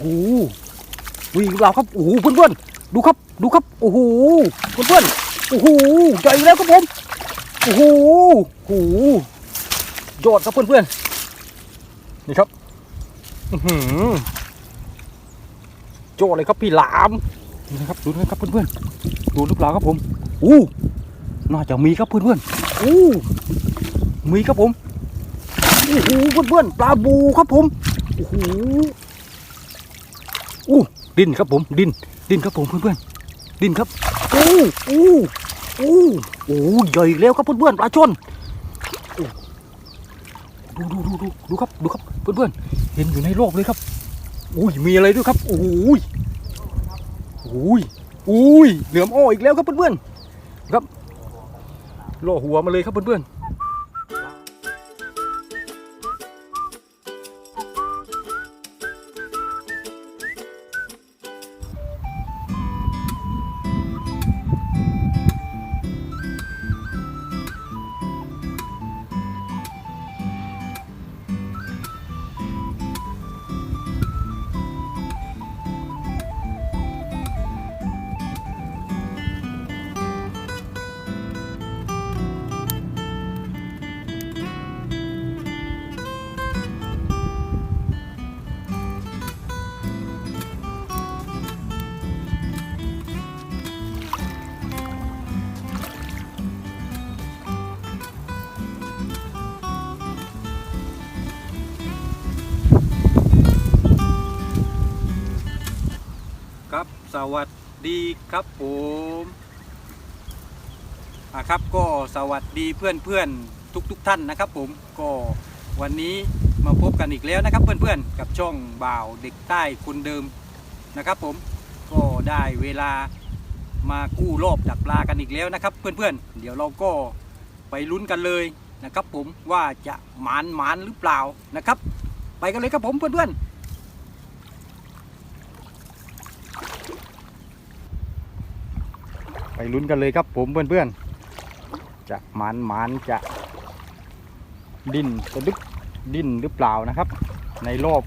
โอ้โหวิ่งเราครับโอ้โหเพื่อนๆดูครับดูครับโอ้โหเพื่อนๆโอ้โหใหญ่แล้วครับผมโอ้โหโอ้โหยอดครับเพื่อนๆนี่ครับอื้อหือโจดเลยครับพี่หลามนี่นะครับดูนะครับเพื่อนๆดูลูกหลาครับผมอู้น่าจะมีครับเพื่อนๆอู้มีครับผมโอ้โหเพื่อนๆปลาบูครับผมโอ้โห อู้ดินครับผมดิน ดินครับผมเพื่อนๆดินครับอู้อู้อู้โอ้ใหญ่แล้วครับเพื่อนๆปลาช่อนดูดูดูดูดูครับดูครับเพื่อนๆเห็นอยู่ในโลกเลยครับอุ้ยมีอะไรด้วยครับโอ้ยโอ้ยอุ้ยเหลือมอ้ออีกแล้วครับเพื่อนๆครับล่อหัวมาเลยครับเพื่อนๆ สวัสดีครับผมอะครับก็สวัสดีเพื่อนเพื่อนทุกทุกๆท่านนะครับ ผมก็วันนี้มาพบกันอีกแล้วนะครับเพื่อนเพื่อนๆกับช่องบ่าวเด็กใต้คนเดิมนะครับ ผมก็ได้เวลามากู้รอบดักปลากันอีกแล้วนะครับเพื่อนเพื่อนๆ เดี๋ยวเราก็ไปลุ้นกันเลยนะครับ ผมว่าจะหมานหมานหรือเปล่านะครับ ไปกันเลยครับผมเพื่อนเพื่อนๆ ไปลุ้นกันเลยครับผมเพื่อนๆจะหมันหมันจะดิ้นกระดึกดิ้นหรือเปล่านะครับ ในรอบ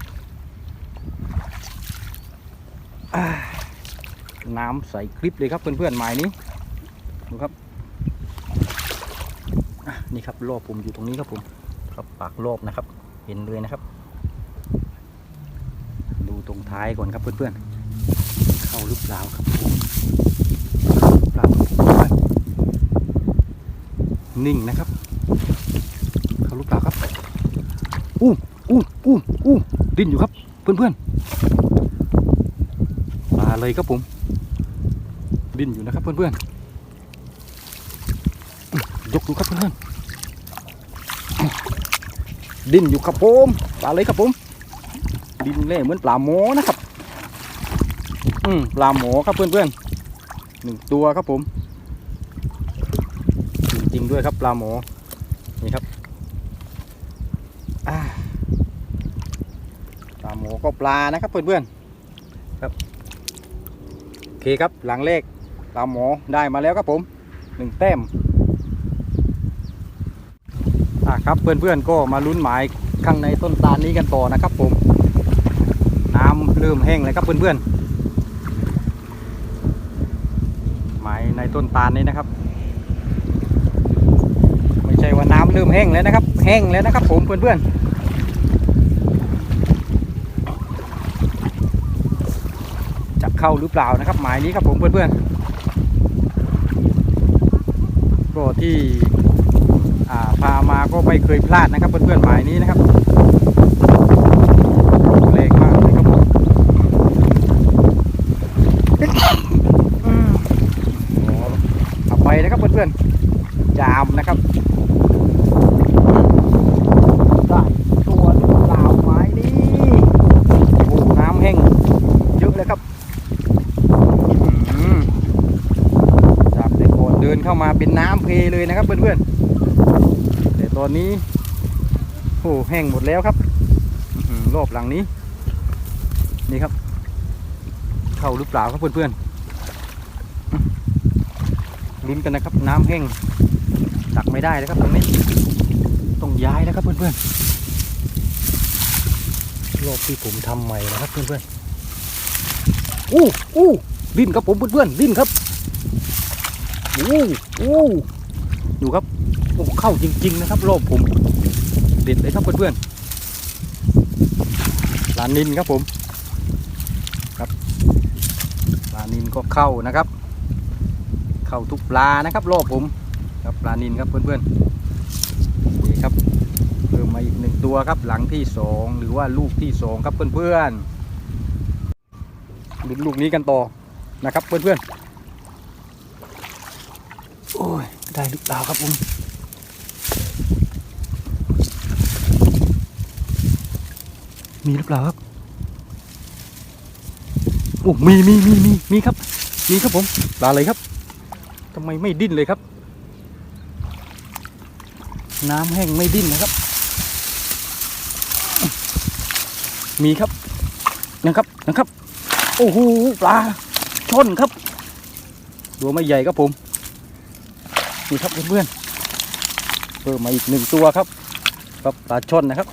น้ำใสคลิปเลยครับเพื่อนๆหมายนี้ดูครับนี่ครับรอบผมอยู่ตรงนี้ครับผมครับปากรอบนะครับ เห็นเลยนะครับ ดูตรงท้ายก่อนครับเพื่อนๆเข้าหรือเปล่าครับผม นิ่งนะครับเขาลูกปลาครับอู้อู้อู้อู้ดิ้นอยู่ครับ เพื่อนๆปลาเลยครับผม ดิ้นอยู่นะครับเพื่อนๆยกดูครับเพื่อนๆดิ้นอยู่ครับผมปลาเลยครับผม ดิ้นเล่เหมือนปลาหมอนะครับ อืมปลาหมอครับเพื่อนๆ หนึ่งตัวครับผมจริงๆด้วยครับปลาหมอนี่ครับอ่าปลาหมอก็ปลานะครับเพื่อนๆครับโอเคครับหลังเลขปลาหมอได้มาแล้วครับผมหนึ่งแต้มอะครับเพื่อนๆก็มาลุ้นหมายข้างในต้นตาลนี้กันต่อนะครับผม น้ำเริ่มแห้งแล้วครับเพื่อนๆ หมาย ในต้นตาลนี้นะครับ ไม่ใช่ว่าน้ำเริ่มแห้งแล้วนะครับ แห้งแล้วนะครับ ผมเพื่อนๆจะเข้าหรือเปล่านะครับ หมายนี้ครับผมเพื่อนๆก็ที่พามาก็ไม่เคยพลาดนะครับเพื่อนๆหมายนี้นะครับแรงมากเลยครับผมอืม เอาไปนะครับเพื่อนๆ จามนะครับ ได้ตัวหรือเปล่าไม้นี่โอ้โหน้ำแห้งเยอะเลยครับอื้อหือจากแต่ก่อนเดินเข้ามาเป็นน้ำเพเลยนะครับเพื่อนๆ แต่ตอ นี้โอ้แห้งหมดแล้วครับรอบหลังนี้ นี่ครับ เข้าหรือเปล่าครับเพื่อนๆลุ้นกันนะครับ น้ำแห้งตักไม่ได้แล้วครับตรงนี้ ต้องย้ายแล้วครับเพื่อนๆรอบที่ผมทำใหม่นะครับเพื่อนๆอู้อู้ดิ้นครับผมเพื่อนๆดิ้นครับอู้อู้ดูครับ โอ้เข้าจริง ๆ นะครับรอบผมเด็ดเลยครับเพื่อนๆปลานินครับผมครับปลานินก็เข้านะครับ เข้าทุกปลานะครับรอบผมครับปลานินครับเพื่อนๆนี่ครับเพิ่มมาอีกหนึ่งตัวครับหลังที่สองหรือว่าลูกที่สองครับเพื่อนๆลุ้นลูกนี้กันต่อนะครับเพื่อนๆโอ้ยได้หรือเปล่าครับผม มีหรือเปล่าครับโอ้มีมีมีมีมีครับ มีครับผมปลาอะไรครับทำไมไม่ดิ้นเลยครับ น้ำแห้งไม่ดิ้นนะครับ มีครับนะครับนะครับ โอ้โหปลาช่อนครับตัวไม่ใหญ่ครับผมนี่ครับเพื่อนๆเพิ่มมาอีกหนึ่งตัวครับครับปลาช่อนนะครับ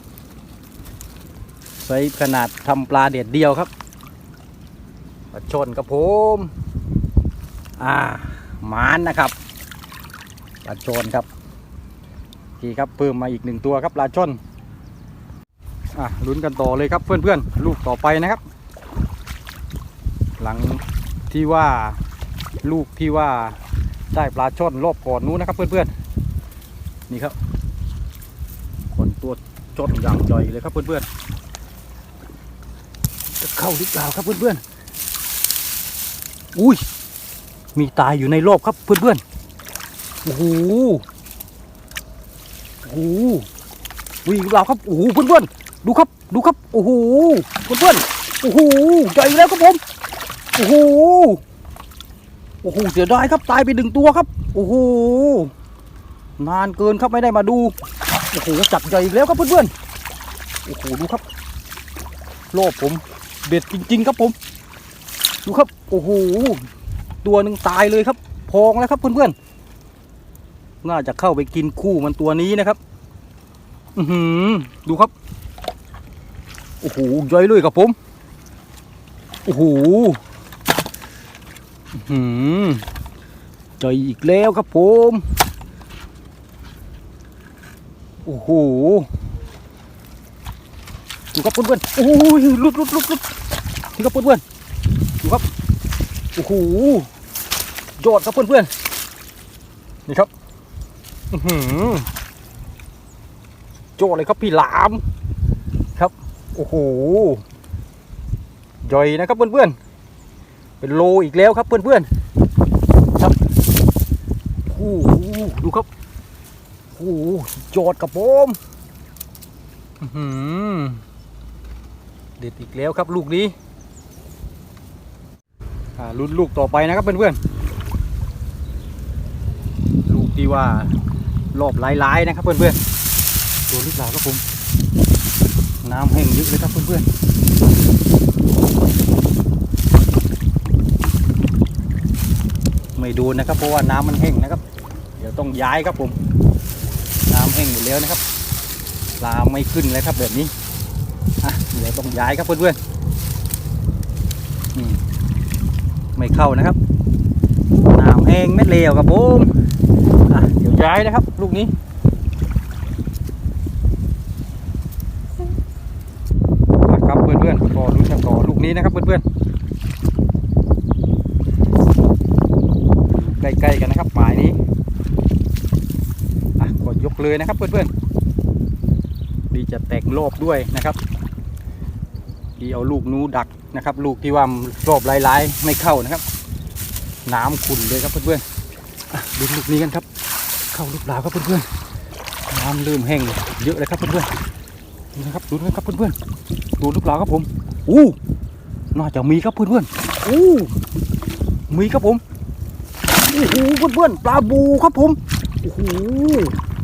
ซส์ขนาดทำปลาเด็ดเดียวครับปลาชนครับผมอ่าหมานนะครับปลาชนครับนี่ครับเพิ่มมาอีกหนึ่งตัวครับปลาชนอะลุ้นกันต่อเลยครับเพื่อนๆลูกต่อไปนะครับ หลังที่ว่าลูกที่ว่าได้ปลาช่อนรอบก่อนนู้นนะครับ เพื่อนๆนี่ครับคนตัวจนอย่างใหญ่เลยครับเพื่อนๆ จะเข้าหรือเปล่าครับเพื่อนๆ อุ้ย มีตายอยู่ในรอบครับเพื่อนๆ โอ้โห โอ้โหวิ่งหรือเปล่าครับ โอ้โหเพื่อนๆ ดูครับ ดูครับ โอ้โห เพื่อนๆ โอ้โหใหญ่แล้วครับผม โอ้โห โอ้โห เสียดายครับตายไปหนึ่งตัวครับ โอ้โห นานเกินครับไม่ได้มาดู โอ้โหจับใหญ่แล้วครับเพื่อนๆ โอ้โห ดูครับ โลบผม เด็ดจริง ๆ ครับผม ดูครับ โอ้โห ตัวหนึ่งตายเลยครับ พองแล้วครับเพื่อนๆ น่าจะเข้าไปกินคู่มันตัวนี้นะครับ อือหือ ดูครับ โอ้โหย่อยเลยครับผม โอ้โหอือหือใจอีกแล้วครับผม โอ้โห ดูครับเพื่อนๆโอ้ยลุดลุดลุดลุดนี่ครับเพื่อนๆดูครับโอ้โหยอดครับเพื่อนๆนี่ครับอือหือยอดเลยครับพี่หลามครับโอ้โหย่อยนะครับเพื่อนๆเป็นโลอีกแล้วครับเพื่อนๆครับโอ้โหดูครับโอ้โหยอดกับผมอือหือ เด็ดอีกแล้วครับลูกนี้ลุ้นลูกต่อไปนะครับเพื่อนๆลูกที่ว่ารอบหลายๆนะครับเพื่อนๆตัวลูกหลาครับผมน้ำแห้งเยอะเลยครับเพื่อนๆไม่ดูนะครับ เพราะว่าน้ำมันแห้งนะครับ เดี๋ยวต้องย้ายครับผม น้ำแห้งหมดแล้วนะครับปลาไม่ขึ้นเลยครับแบบนี้ อะเดี๋ยวต้องย้ายครับเพื่อนๆอืมไม่เข้านะครับน้ำแห้งเม็ดเลวครับผมอะเดี๋ยวย้ายนะครับ ลูกนี้อะครับเพื่อนๆก็ลุ้นกันต่อลูกนี้นะครับเพื่อนๆใกล้ๆกันนะครับหมายนี้อะก็ยกเลยนะครับเพื่อนๆ จะแตกรอบด้วยนะครับดีเอาลูกนู้ดักนะครับ ลูกที่ว่ารอบลายๆไม่เข้านะครับ น้ำขุ่นเลยครับเพื่อนๆดูลูกนี้กันครับ เข้าลูกดาวครับเพื่อนๆน้ำเริ่มแห้งเยอะเลยครับเพื่อนๆนี่นะครับดูนะครับเพื่อนๆดูลูกดาวครับผมอู้น่าจะมีครับเพื่อนๆอู้มีครับผมโอ้โหเพื่อนๆปลาบูครับผมโอ้โห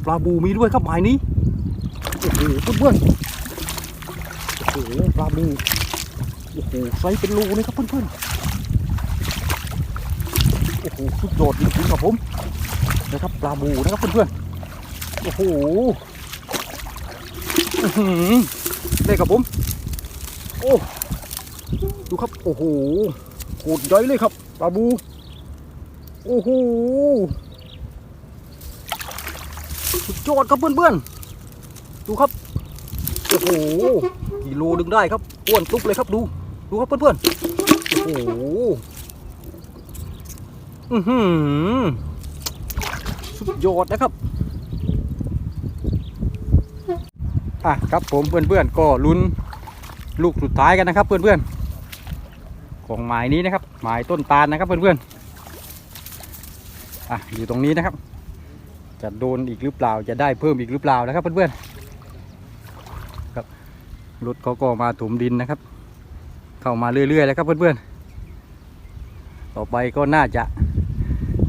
ปลาบูมีด้วยครับหมายนี้ อ้โหเพื่อนๆโอ้โหปลาบูโอ้โหไซส์เป็นโลเลยครับเพื่อนๆโอ้โหสุดยอดจริงๆครับผมนะครับปลาบูนะครับเพื่อนๆโอ้โหอื้อหือได้ครับผม โอ้ดูครับโอ้โหโคตรใหญ่เลยครับปลาบู โอ้โหสุดยอดครับเพื่อนๆ ดูครับ โอ้โหกิโลดึงได้ครับอ้วนตุ๊กเลยครับดู ดูครับเพื่อนๆ โอ้โห อือหือ สุดยอดนะครับ อะครับผมเพื่อนๆ ก็ลุ้นลูกสุดท้ายกันนะครับ เพื่อนๆ ของหมายนี้นะครับ หมายต้นตาลนะครับเพื่อนๆ อะอยู่ตรงนี้นะครับจะโดนอีกหรือเปล่าจะได้เพิ่มอีกหรือเปล่านะครับเพื่อนๆ รถเขาก็มาถมดินนะครับ เข้ามาเรื่อยๆแล้วครับเพื่อนๆ ต่อไปก็น่าจะ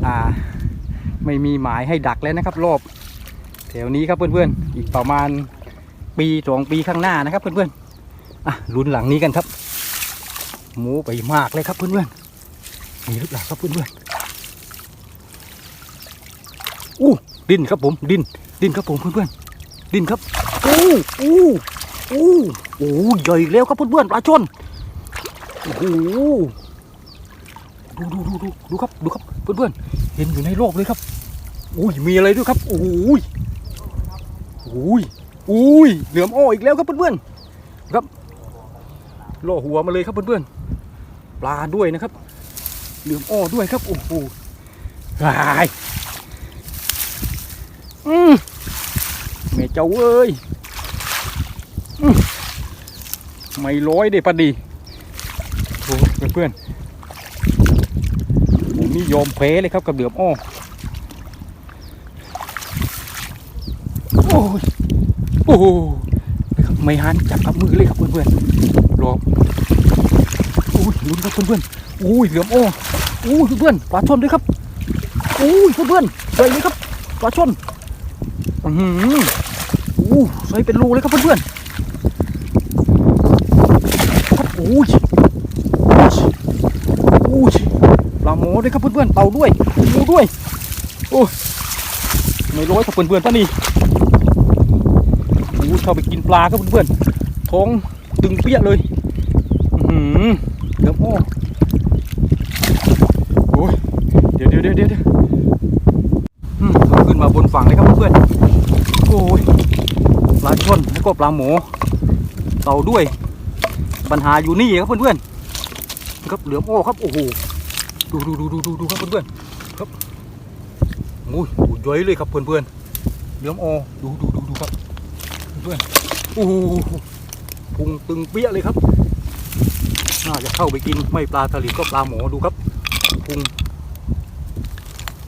อ่าไม่มีหมายให้ดักแล้วนะครับ รอบแถวนี้ครับเพื่อนๆ อีกประมาณปีสองปีข้างหน้านะครับเพื่อนๆอะลุ้นหลังนี้กันครับ หมูไปมากเลยครับเพื่อนๆมีหรือเปล่าครับเพื่อนๆอู้ดินครับผมดินดินครับผมเพื่อนๆดินครับอู้อู้ โอ้โอ้ใหญ่แล้วครับเพื่อนๆปลาชนโอ้โหดูดูดูดูดูครับดูครับเพื่อนๆเห็นอยู่ในโลกเลยครับอุ้ยมีอะไรด้วยครับโอ้ยโอ้ยโอ้ยเหลือมอ้ออีกแล้วครับเพื่อนๆครับล่อหัวมาเลยครับเพื่อนๆปลาด้วยนะครับ เหลือมอ้อด้วยครับโอ้โหหายอืมแม่เจ้าเอ้ย ไม่ร้อยเด้พอดีโอ้เพื่อนๆผมนี่ยอมแพ้เลยครับกับเหลือมอ้อโอ้ยโอ้โหไม่หันจับกับมือเลยครับเพื่อนๆรออุ้ยลุ้นครับเพื่อนๆอุ้ยเหลือมโอ้อุ้ยเพื่อนปลาชนด้วยครับอุ้ยเพื่อนๆใส่เลยครับปลาชนอือหืออู้ใส่เป็นรูเลยครับเพื่อนๆ อ้ยอุ้ยปลาหมอด้วยครับเพื่อนๆเต่าด้วยปูด้วย โอ้ยไม่ร้อยครับเพื่อนๆป้านี่อู้เข้าไปกินปลาครับเพื่อนๆท้องตึงเปี้ยเลยอืมเดี๋ยวโอ้โอ้ยเดี๋ยวเดี๋ยวเดี๋ยวเดี๋ยวขึ้นมาบนฝั่งเลยครับเพื่อนๆโอ้ยปลาช่อนแล้วก็ปลาหมอเต่าด้วย ปัญหาอยู่นี่ครับเพื่อนๆครับเหลือมโอ้ครับโอ้โหดูดูดูดูดูดูครับเพื่อนๆครับโอ้ยโอ้ยย้อยเลยครับเพื่อนๆเหลือมโอ้ดูดูดูดูครับเพื่อนๆโอ้โหพุงตึงเปี้ยเลยครับน่าจะเข้าไปกินไม่ปลาสลิดก็ปลาหมอดูครับพุง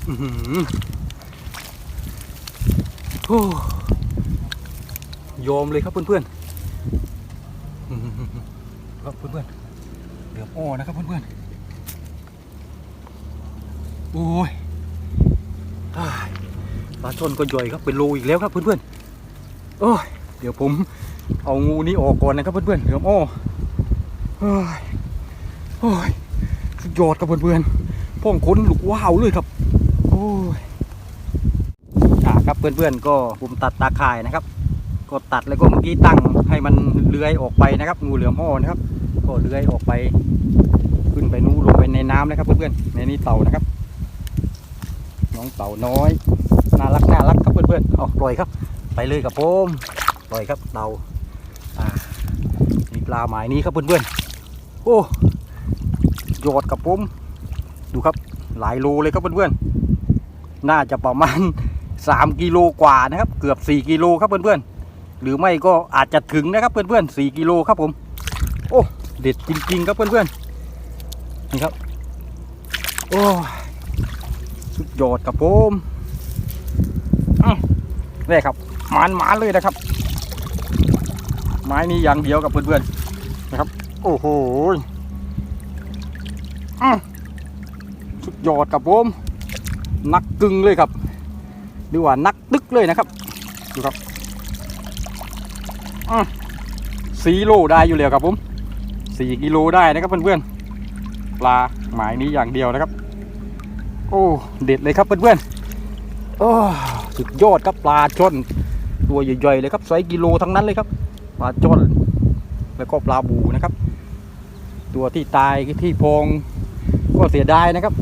อื้อหือโอ้ยอมเลยครับเพื่อนๆอื้อหือครับเพื่อน ๆเหลือมอ้นะครับเพื่อนๆโอ้ยอ้ยปลาช่อนก็ย่อยครับเป็นโลอีกแล้วครับเพื่อนๆโอ้ยเดี๋ยวผมเอางูนี้ออกก่อนนะครับเพื่อนๆเหลือมอ้อโอ้ยโอ้ยสุดยอดครับเพื่อนๆพ่องค้นลูกว้าวเลยครับ โอ้ยอ่าครับเพื่อนๆก็ผมตัดตาข่ายนะครับก็ตัดแล้วก็เมื่อกี้ตั้งให้มันเลื้อยออกไปนะครับ งูเหลือมอ้อนะครับ ก็เลื้อยออกไป ขึ้นไปนู้นลงไปในน้ำนะครับเพื่อนๆในนี้เต่านะครับ น้องเต่าน้อยน่ารักน่ารักครับเพื่อนๆเอาปล่อยครับ ไปเลยครับผมปล่อยครับเต่าอ่ามีปลาหมายนี้ครับเพื่อนๆโอ้ยอดกับผมดูครับหลายโลเลยครับเพื่อนๆน่าจะประมาณ 3 กิโลกว่านะครับ เกือบ 4 กิโลครับเพื่อนๆหรือไม่ก็อาจจะถึงนะครับเพื่อนๆ4กิโลครับผม โอ้ เด็ดจริง ๆ ครับเพื่อนๆนี่ครับ โอ้ยสุดยอดครับผมอื้อนี่ครับหมานหมานๆเลยนะครับ ไม้นี้อย่างเดียวกับเพื่อนๆนะครับ โอ้โหอื้อสุดยอดครับผมนักกึ่งเลยครับหรือว่านักตึกเลยนะครับดูครับอื้อสี่โลได้อยู่แล้วครับผม สี่กิโลได้นะครับเพื่อนๆปลาหมายนี้อย่างเดียวนะครับ โอ้เด็ดเลยครับเพื่อนๆโอ้สุดยอดครับปลาช่อนตัวใหญ่ๆเลยครับไซส์กิโลทั้งนั้นเลยครับปลาจ้อนแล้วก็ปลาบูนะครับ ตัวที่ตายที่พงก็เสียดายนะครับ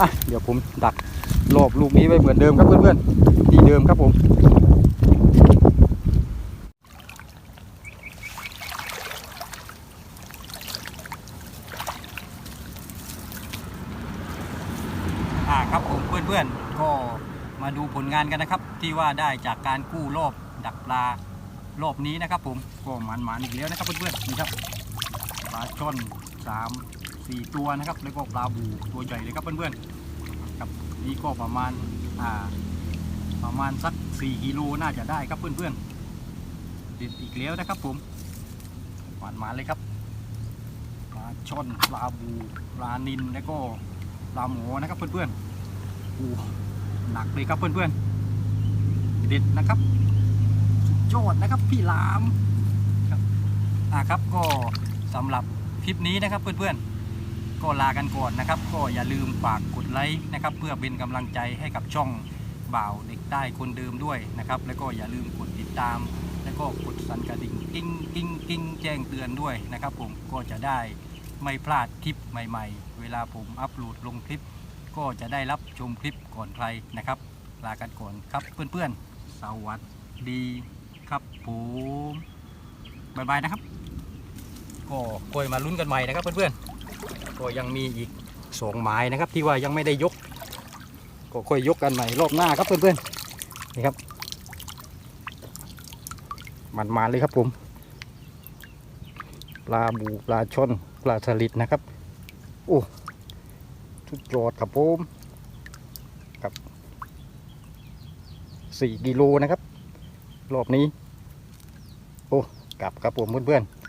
อะเดี๋ยวผมดักรอบลูกนี้ไว้เหมือนเดิมครับเพื่อนๆที่เดิมครับผม อ่าครับผมเพื่อนๆก็มาดู ผลงานกันนะครับ ที่ว่าได้จากการกู้รอบดักปลารอบนี้นะครับ ผมก็หมันหมันอีกแล้วนะครับเพื่อนๆนี่ครับปลาช่อนสามสี่ตัวนะครับ แล้วก็ปลาบูตัวใหญ่เลยครับเพื่อนๆครับนี่ก็ประมาณอ่าประมาณสักสี่กิโลน่าจะได้ครับเพื่อนๆติดอีกแล้วนะครับ ผมหมันหมันเลยครับปลาช่อนปลาบูปลานินแล้วก็ปลาหมอนะครับเพื่อนๆโอ้ หนักเลยครับเพื่อนๆเด็ดนะครับสุดยอดนะครับพี่ลามครับอ่าครับก็สำหรับคลิปนี้นะครับเพื่อนๆ ก็ลากันก่อนนะครับ ก็อย่าลืมฝากกดไลค์นะครับ เพื่อเป็นกำลังใจให้กับช่องบ่าวเด็กใต้คนเดิมด้วยนะครับ แล้วก็อย่าลืมกดติดตาม แล้วก็กดสั่นกระดิ่งกิ้งกิ้งกิ้งแจ้งเตือนด้วยนะครับ ผมก็จะได้ไม่พลาดคลิปใหม่ ๆ เวลาผมอัปโหลดลงคลิป ก็จะได้รับชมคลิปก่อนใครนะครับ ลากันก่อนครับเพื่อนๆ สวัสดีครับผมบายบายนะครับ ก็คอยมาลุ้นกันใหม่นะครับเพื่อนๆ ก็ยังมีอีกสองไม้นะครับ ที่ว่ายังไม่ได้ยก ก็ค่อยยกกันใหม่รอบหน้าครับเพื่อนๆ นี่ครับ มันมาเลยครับผม ปลาบูปลาช่อนปลาสลิดนะครับ โอ้ ชุดยอดครับผมครับสี่กิโลนะครับ รอบนี้ โอ้กลับครับผมเพื่อนๆ